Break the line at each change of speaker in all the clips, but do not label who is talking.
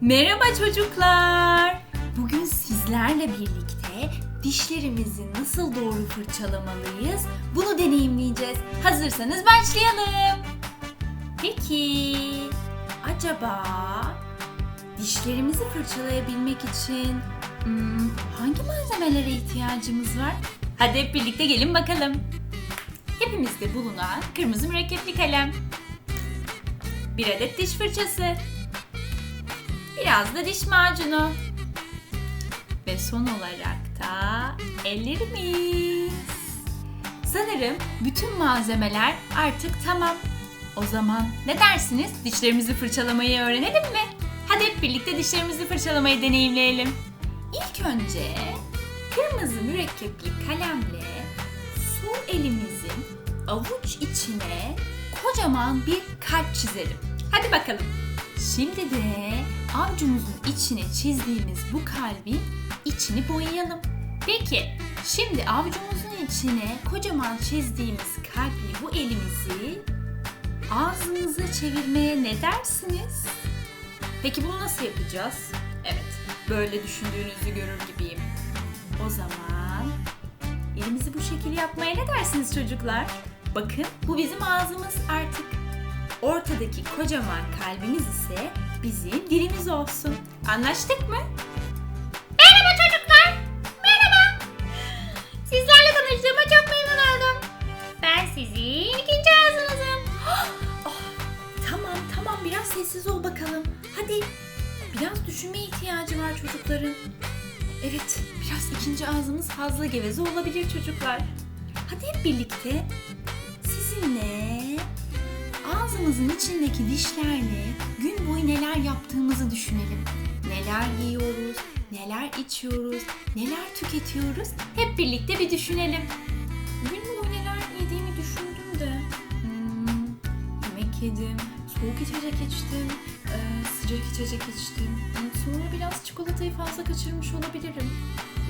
Merhaba çocuklar. Bugün sizlerle birlikte dişlerimizi nasıl doğru fırçalamalıyız bunu deneyimleyeceğiz. Hazırsanız başlayalım. Peki acaba dişlerimizi fırçalayabilmek için hmm, hangi malzemelere ihtiyacımız var? Hadi hep birlikte gelin bakalım. Hepimizde bulunan kırmızı mürekkepli kalem. Bir adet diş fırçası. Biraz da diş macunu. Ve son olarak da ellerimiz. Sanırım bütün malzemeler artık tamam. O zaman ne dersiniz? Dişlerimizi fırçalamayı öğrenelim mi? Hadi hep birlikte dişlerimizi fırçalamayı deneyimleyelim. İlk önce kırmızı mürekkepli kalemle sol elimizin avuç içine kocaman bir kalp çizelim. Hadi bakalım. Şimdi de avucumuzun içine çizdiğimiz bu kalbin içini boyayalım. Peki, şimdi avucumuzun içine kocaman çizdiğimiz kalpli bu elimizi ağzınıza çevirmeye ne dersiniz? Peki bunu nasıl yapacağız? Evet, böyle düşündüğünüzü görür gibiyim. O zaman elimizi bu şekilde yapmaya ne dersiniz çocuklar? Bakın bu bizim ağzımız artık. Ortadaki kocaman kalbimiz ise bizim dilimiz olsun. Anlaştık mı?
Merhaba çocuklar. Merhaba. Sizlerle tanıştığıma çok memnun oldum. Ben sizin ikinci ağzınızım.
Oh, tamam tamam biraz sessiz ol bakalım. Hadi biraz düşünmeye ihtiyacı var çocukların. Evet biraz ikinci ağzımız fazla geveze olabilir çocuklar. Hadi hep birlikte ağzımızın içindeki dişlerle gün boyu neler yaptığımızı düşünelim. Neler yiyoruz, neler içiyoruz, neler tüketiyoruz hep birlikte bir düşünelim. Gün boyu neler yediğimi düşündüm de. Hmm, yemek yedim, soğuk içecek içtim, e, sıcak içecek içtim. Sonra biraz çikolatayı fazla kaçırmış olabilirim.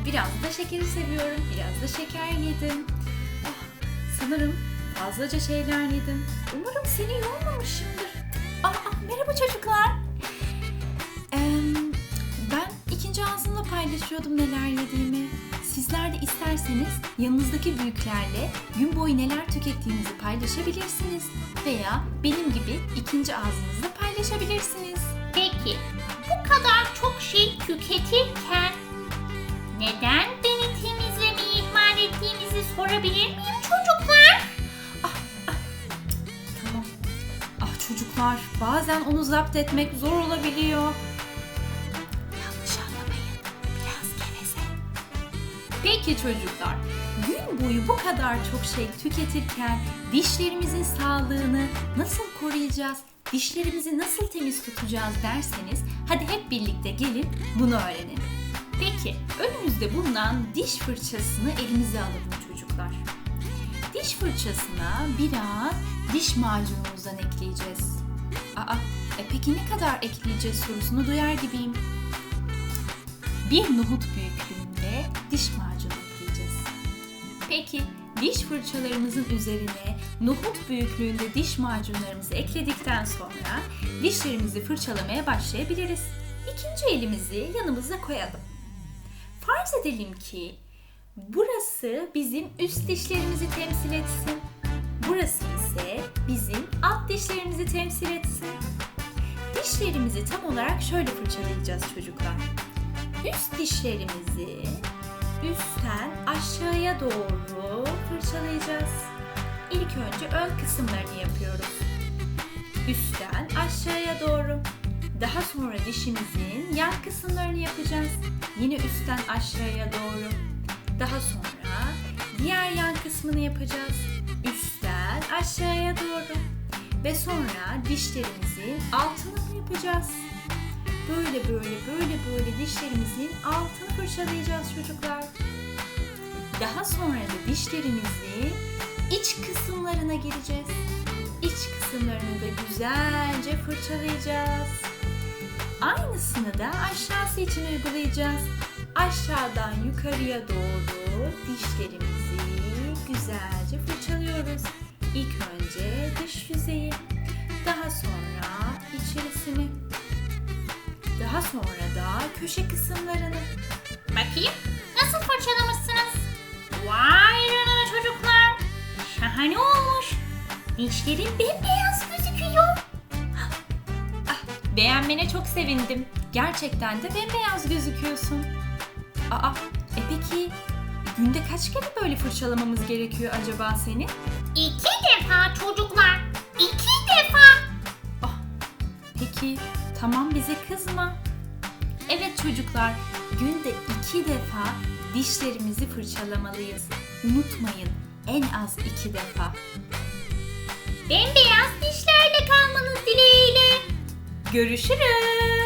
Biraz da şekeri seviyorum, biraz da şeker yedim. Ah, sanırım fazlaca şeyler yedim. Umarım seni yormamışımdır. Aa, merhaba çocuklar. Em, ben ikinci ağzımla paylaşıyordum neler yediğimi. Sizler de isterseniz yanınızdaki büyüklerle gün boyu neler tükettiğinizi paylaşabilirsiniz. Veya benim gibi ikinci ağzınızla paylaşabilirsiniz.
Peki bu kadar çok şey tüketirken neden beni temizlemeyi ihmal ettiğinizi sorabilir miyim
Çocuklar bazen onu zapt etmek zor olabiliyor. Yanlış anlamayın. Biraz geveze. Peki çocuklar. Gün boyu bu kadar çok şey tüketirken dişlerimizin sağlığını nasıl koruyacağız? Dişlerimizi nasıl temiz tutacağız derseniz hadi hep birlikte gelin bunu öğrenelim. Peki önümüzde bulunan diş fırçasını elimize alalım çocuklar. Diş fırçasına biraz diş macunumuzdan ekleyeceğiz. Aa, e peki ne kadar ekleyeceğiz sorusunu duyar gibiyim. Bir nohut büyüklüğünde diş macunu ekleyeceğiz. Peki diş fırçalarımızın üzerine nohut büyüklüğünde diş macunlarımızı ekledikten sonra dişlerimizi fırçalamaya başlayabiliriz. İkinci elimizi yanımıza koyalım. Farz edelim ki burası bizim üst dişlerimizi temsil etsin. Burası ise bizim alt dişlerimizi temsil etsin. Dişlerimizi tam olarak şöyle fırçalayacağız çocuklar. Üst dişlerimizi üstten aşağıya doğru fırçalayacağız. İlk önce ön kısımlarını yapıyoruz. Üstten aşağıya doğru. Daha sonra dişimizin yan kısımlarını yapacağız. Yine üstten aşağıya doğru. Daha sonra diğer yan kısmını yapacağız. Üstten aşağıya doğru. Ve sonra dişlerimizin altını yapacağız. Böyle böyle böyle böyle dişlerimizin altını fırçalayacağız çocuklar. Daha sonra da dişlerimizin iç kısımlarına gireceğiz. İç kısımlarını da güzelce fırçalayacağız. Aynısını da aşağısı için uygulayacağız. Aşağıdan yukarıya doğru dişlerimizi güzelce fırçalıyoruz. İlk önce dış yüzeyi, daha sonra içerisini. Daha sonra da köşe kısımlarını.
Bakayım nasıl fırçalamışsınız? Vay canına çocuklar. Şahane olmuş. Dişlerim bembeyaz gözüküyor.
Ah, beğenmene çok sevindim. Gerçekten de bembeyaz gözüküyorsun. Aa, e peki günde kaç kere böyle fırçalamamız gerekiyor acaba seni?
İki defa çocuklar. İki defa.
Ah, peki tamam bize kızma. Evet çocuklar, günde iki defa dişlerimizi fırçalamalıyız. Unutmayın, en az iki defa.
Bembeyaz dişlerle kalmanız dileğiyle.
Görüşürüz.